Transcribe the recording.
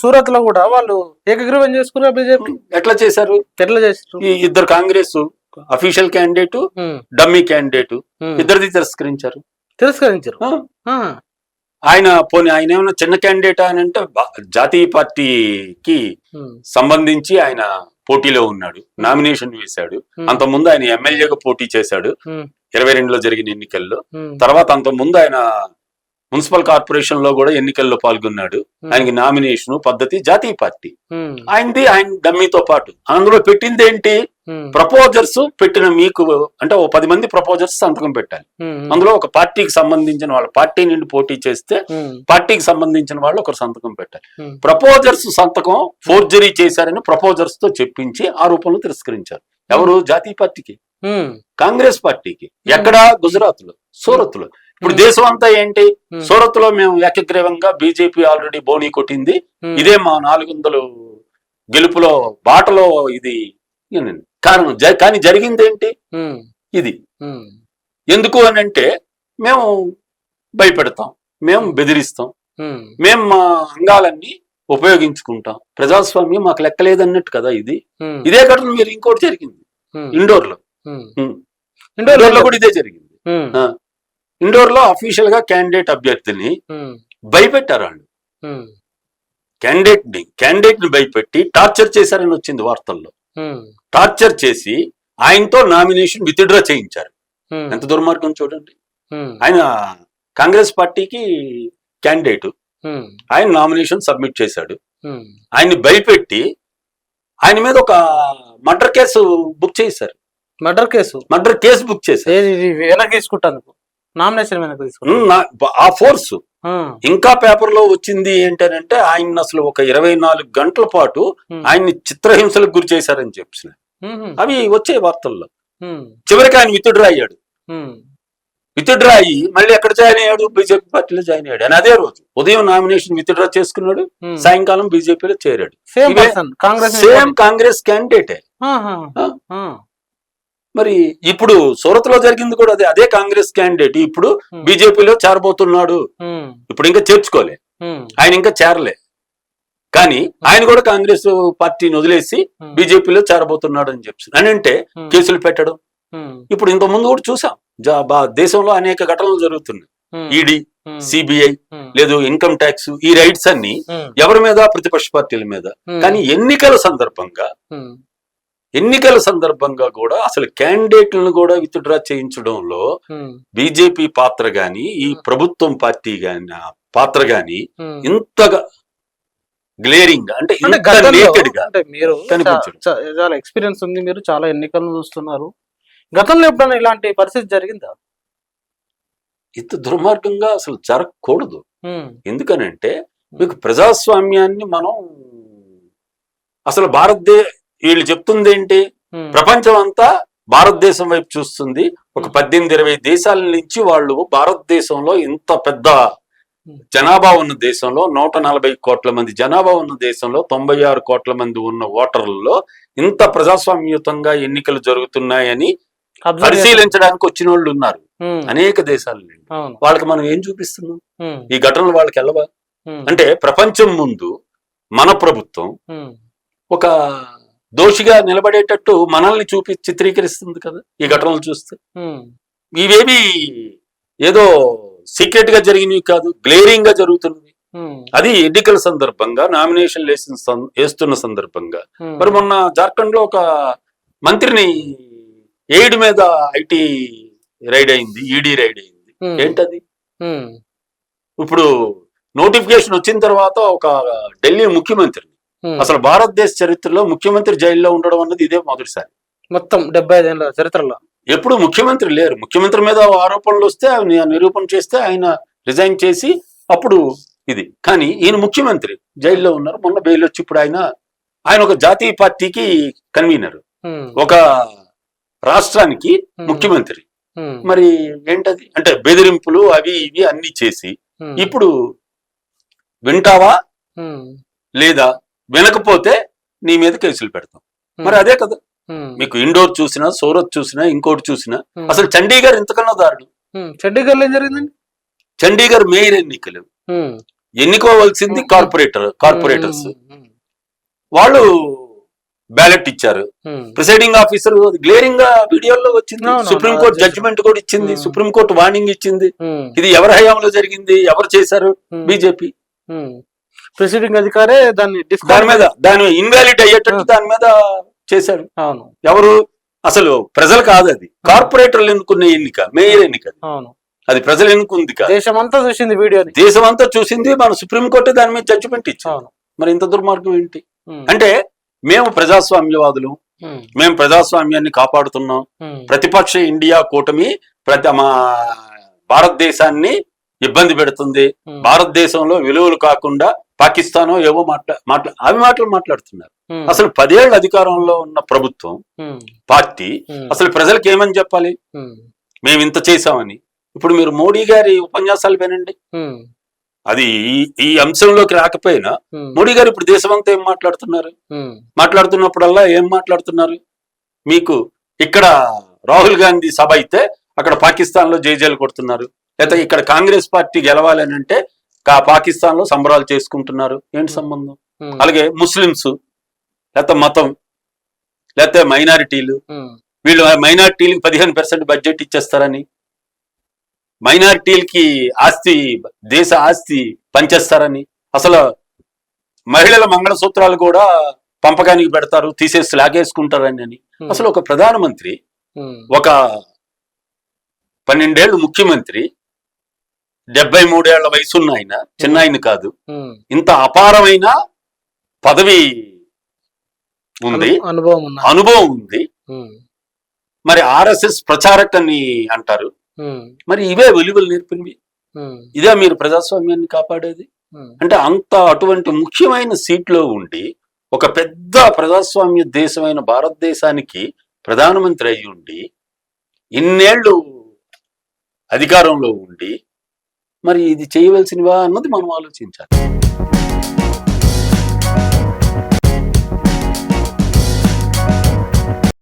సూరత్లో కూడా వాళ్ళు ఏకగ్రీవం చేసుకున్నారు బీజేపీ. ఎట్లా చేశారు? ఎట్లా చేసారు ఈ ఇద్దరు Congress official candidate dummy candidate ఇద్దరిది తిరస్కరించారు. తిరస్కరించారు? ఆయన పోనీ ఆయన ఏమైనా చిన్న క్యాండిడేట్ అని అంటే జాతీయ పార్టీకి సంబంధించి ఆయన పోటీలో ఉన్నాడు నామినేషన్ వేశాడు. అంత ముందు ఆయన ఎమ్మెల్యేగా పోటీ చేశాడు. ఇరవై రెండులో జరిగిన ఎన్నికల్లో. తర్వాత అంత ముందు ఆయన మున్సిపల్ కార్పొరేషన్లో కూడా ఎన్నికల్లో పాల్గొన్నాడు. ఉమ్, ఆయనకి నామినేషన్ పద్ధతి జాతీయ పార్టీ. ఉమ్, ఆయనది ఆయన డమ్మీతో పాటు. అందులో పెట్టింది ఏంటి? ఉమ్, ప్రపోజర్స్ పెట్టిన మీకు అంటే ఓ పది మంది ప్రపోజర్స్ సంతకం పెట్టాలి. అందులో ఒక పార్టీకి సంబంధించిన వాళ్ళ పార్టీ నుండి పోటీ చేస్తే పార్టీకి సంబంధించిన వాళ్ళు ఒకరు సంతకం పెట్టాలి. ప్రపోజర్స్ సంతకం ఫోర్జరీ చేశారని ప్రపోజర్స్తో చెప్పించి ఆరోపణలు తిరస్కరించారు. ఎవరు? జాతీయ పార్టీకి. కాంగ్రెస్ పార్టీకి. ఎక్కడ? గుజరాత్లో సూరత్లో ఇప్పుడు దేశం అంతా ఏంటి? సూరత్లో మేము ఏకగ్రీవంగా బీజేపీ ఆల్రెడీ బోనీ కొట్టింది. ఇదే మా నాలుగు వందలు గెలుపులో బాటలో ఇది. కారణం కానీ జరిగింది ఏంటి ఇది. ఎందుకు అని అంటే మేము భయపెడతాం. మేము బెదిరిస్తాం. మేము మా అంగాలన్నీ ఉపయోగించుకుంటాం. ప్రజాస్వామ్యం మాకు లెక్కలేదన్నట్టు కదా ఇది. ఇదే ఘటన మీరు ఇంకోటి జరిగింది. ఇండోర్లో. ఇండోర్లో కూడా ఇదే జరిగింది. ఇండోర్లో అఫీషియల్గా క్యాండిడేట్ అభ్యర్థిని ఉమ్, భయపెట్టారు వాళ్ళు. క్యాండిడేట్ని క్యాండిడేట్ని భయపెట్టి టార్చర్ చేశారని వచ్చింది వార్తల్లో. టార్చర్ చేసి ఆయనతో నామినేషన్ విత్డ్రా చేయించారు. ఎంత దుర్మార్గం చూడండి. ఆయన కాంగ్రెస్ పార్టీకి క్యాండిడేట్ ఆయన నామినేషన్ సబ్మిట్ చేశాడు. ఆయన్ని భయపెట్టి ఆయన మీద ఒక మర్డర్ కేసు బుక్ చేశారు murder case. Murder case book ఇది వెనక్కి తీసుకుంటాను నామినేషన్ వెనక్కి తీసుకుంటాను ఆ ఫోర్స్. ఇంకా పేపర్లో వచ్చింది ఏంటంటే ఆయన అసలు ఒక ఇరవై నాలుగు గంటల పాటు ఆయన్ని చిత్రహింసలకు గురి చేశారని చెప్పిన. అవి వచ్చే వార్తల్లో. చివరికి ఆయన విత్డ్రా అయ్యాడు. విత్డ్రా అయ్యి మళ్ళీ ఎక్కడ జాయిన్ అయ్యాడు? బీజేపీ పార్టీలో జాయిన్ అయ్యాడు. అని అదే రోజు ఉదయం నామినేషన్ విత్డ్రా చేసుకున్నాడు. సాయంకాలం బీజేపీలో చేరాడు. సేమ్ కాంగ్రెస్ క్యాండిడేటే. మరి ఇప్పుడు సూరత్లో జరిగింది కూడా అదే అదే కాంగ్రెస్ క్యాండిడేట్ ఇప్పుడు బీజేపీలో చేరబోతున్నాడు. ఇప్పుడు ఇంకా చేర్చుకోలే. ఆయన ఇంకా చేరలే. కానీ ఆయన కూడా కాంగ్రెస్ పార్టీని వదిలేసి బీజేపీలో చేరబోతున్నాడు అని చెప్పి అని అంటే కేసులు పెట్టడం. ఇప్పుడు ఇంత ముందు కూడా చూసాం. దేశంలో అనేక ఘటనలు జరుగుతున్నాయి. ఈడీ సిబిఐ లేదు ఇన్కమ్ ట్యాక్స్ ఈ రైట్స్ అన్ని ఎవరి మీద? ప్రతిపక్ష పార్టీల మీద. కానీ ఎన్నికల సందర్భంగా ఎన్నికల సందర్భంగా కూడా అసలు క్యాండిడేట్లను కూడా విత్డ్రా చేయించడంలో బీజేపీ పాత్ర గాని ఈ ప్రభుత్వం పార్టీ గాని పాత్ర గాని ఇంతగా గ్లేరింగ్ అంటే మీరు చాలా ఎక్స్పీరియన్స్ ఉంది మీరు చాలా ఎన్నికలను చూస్తున్నారు. గతంలో ఎప్పుడైనా ఇలాంటి పరిస్థితి జరిగిందా? ఇంత దుర్మార్గంగా అసలు జరగకూడదు. ఎందుకనంటే మీకు ప్రజాస్వామ్యాన్ని మనం అసలు భారతదే వీళ్ళు చెప్తుంది ఏంటి ప్రపంచం అంతా భారతదేశం వైపు చూస్తుంది. ఒక పద్దెనిమిది ఇరవై దేశాల నుంచి వాళ్ళు భారతదేశంలో ఇంత పెద్ద జనాభా ఉన్న దేశంలో నూట నలభై కోట్ల మంది జనాభా ఉన్న దేశంలో తొంభై ఆరు కోట్ల మంది ఉన్న ఓటర్లలో ఇంత ప్రజాస్వామ్యయుతంగా ఎన్నికలు జరుగుతున్నాయని పరిశీలించడానికి వచ్చిన వాళ్ళు ఉన్నారు అనేక దేశాల వాళ్ళకి మనం ఏం చూపిస్తున్నాం? ఈ ఘటనలు వాళ్ళకి వెళ్ళవా అంటే ప్రపంచం ముందు మన ప్రభుత్వం ఒక దోషిగా నిలబడేటట్టు మనల్ని చూపి చిత్రీకరిస్తుంది కదా ఈ ఘటనలు చూస్తే. ఇవేవి ఏదో సీక్రెట్గా జరిగినవి కాదు గ్లేరింగ్గా జరుగుతున్నవి అది ఎన్నికల సందర్భంగా నామినేషన్ వేసిన వేస్తున్న సందర్భంగా. మరి మొన్న జార్ఖండ్లో ఒక మంత్రిని ఎయిడ్ మీద ఐటీ రైడ్ అయింది ఈడీ రైడ్ అయింది. ఏంటది? ఇప్పుడు నోటిఫికేషన్ వచ్చిన తర్వాత ఒక ఢిల్లీ ముఖ్యమంత్రి. అసలు భారతదేశ చరిత్రలో ముఖ్యమంత్రి జైల్లో ఉండడం అన్నది ఇదే మొదటిసారి. మొత్తం డెబ్బై ఐదేళ్ళ చరిత్రలో. ఎప్పుడు ముఖ్యమంత్రి లేరు. ముఖ్యమంత్రి మీద ఆరోపణలు వస్తే ఆయన నిరూపణ చేస్తే ఆయన రిజైన్ చేసి అప్పుడు ఇది. కానీ ఈయన ముఖ్యమంత్రి జైల్లో ఉన్నారు. మొన్న బెయిల్ వచ్చి ఇప్పుడు ఆయన ఆయన ఒక జాతీయ పార్టీకి కన్వీనర్. ఒక రాష్ట్రానికి ముఖ్యమంత్రి. మరి ఏంటది? అంటే బెదిరింపులు అవి ఇవి అన్ని చేసి ఇప్పుడు వింటావా? లేదా? వినకపోతే నీ మీద కేసులు పెడతాం. మరి అదే కదా. మీకు ఇండోర్ చూసినా సూరత్ చూసినా ఇంకోటి చూసినా అసలు చండీగఢ్ ఇంతకన్నా దారుణం. ఉమ్, చండీగఢ్లో ఏం జరిగిందండి? చండీగఢ్ మేయర్ ఎన్నికలు. ఎన్నుకోవాల్సింది. Corporator corporators. వాళ్ళు బ్యాలెట్ ఇచ్చారు. ప్రిసైడింగ్ ఆఫీసర్ గ్లేరింగ్గా వీడియోలో వచ్చింది. అవును, సుప్రీం అవును, కోర్టు అది జడ్జిమెంట్ కూడా ఇచ్చింది. ఉమ్. సుప్రీం కోర్టు వార్నింగ్ ఇచ్చింది. ఇది ఎవరి హయాంలో జరిగింది? ఎవరు చేశారు? బీజేపీ. ప్రిసైడింగ్ అధికారే దాన్ని దాని మీద దాని ఇన్వాలిడ్ అయ్యేటట్టు దాని మీద చేశాడు. అవును. ఎవరు? అసలు ప్రజలు కాదు అది. కార్పొరేటర్లు ఎన్నుకున్న ఎన్నిక మేయర్ ఎన్నిక అది. అవును. అది ప్రజలు ఎన్నుకుంది కాదు. దేశమంతా చూసింది వీడియోని దేశం అంతా చూసింది మన సుప్రీం కోర్టు దాని మీద జడ్జిమెంట్ ఇచ్చింది. అవును. మరి ఇంత దుర్మార్గం ఏంటి? అంటే మేము ప్రజాస్వామ్యవాదులు మేము ప్రజాస్వామ్యాన్ని కాపాడుతున్నాం. ప్రతిపక్ష ఇండియా కూటమి ప్రతి మా భారతదేశాన్ని ఇబ్బంది పెడుతుంది. భారతదేశంలో విలువలు కాకుండా పాకిస్తాన్ ఏవో మాట్లా మాట్లా అవి మాటలు మాట్లాడుతున్నారు. అసలు పదేళ్ళ అధికారంలో ఉన్న ప్రభుత్వం పార్టీ అసలు ప్రజలకు ఏమని చెప్పాలి? మేము ఇంత చేశామని. ఇప్పుడు మీరు మోడీ గారి ఉపన్యాసాలు వినండి. అది ఈ- అంశంలోకి రాకపోయినా మోడీ గారు ఇప్పుడు దేశమంతా ఏం మాట్లాడుతున్నారు? మాట్లాడుతున్నప్పుడల్లా ఏం మాట్లాడుతున్నారు? మీకు ఇక్కడ రాహుల్ గాంధీ సభ అయితే అక్కడ పాకిస్తాన్లో జైజేలు కొడుతున్నారు. లేకపోతే ఇక్కడ కాంగ్రెస్ పార్టీ గెలవాలని అంటే పాకిస్తాన్లో సంబరాలు చేసుకుంటున్నారు. ఏంటి సంబంధం? అలాగే ముస్లిమ్స్ లేకపోతే మతం లేకపోతే మైనారిటీలు. వీళ్ళు మైనారిటీలకి పదిహేను పర్సెంట్ బడ్జెట్ ఇచ్చేస్తారని. మైనారిటీలకి ఆస్తి దేశ ఆస్తి పంచేస్తారని. అసలు మహిళల మంగళసూత్రాలు కూడా పంపకానికి పెడతారు తీసేసి లాగేసుకుంటారని అని. అసలు ఒక ప్రధానమంత్రి ఒక పన్నెండేళ్ళు ముఖ్యమంత్రి డెబ్బై మూడేళ్ళ వయసున్న ఆయన చిన్న ఆయన కాదు. ఇంత అపారమైన పదవి ఉంది. అను- అనుభవం అనుభవం ఉంది. మరి ఆర్ఎస్ఎస్ ప్రచారక్ అని అంటారు మరి ఇవే విలువలు నేర్పినవి. ఇదే మీరు ప్రజాస్వామ్యాన్ని కాపాడేది. అంటే అంత అటువంటి ముఖ్యమైన సీట్లో ఉండి ఒక పెద్ద ప్రజాస్వామ్య దేశమైన భారతదేశానికి ప్రధానమంత్రి అయి ఉండి ఇన్నేళ్ళు అధికారంలో ఉండి మరి ఇది చేయవలసినవా అన్నది మనం ఆలోచించాలి.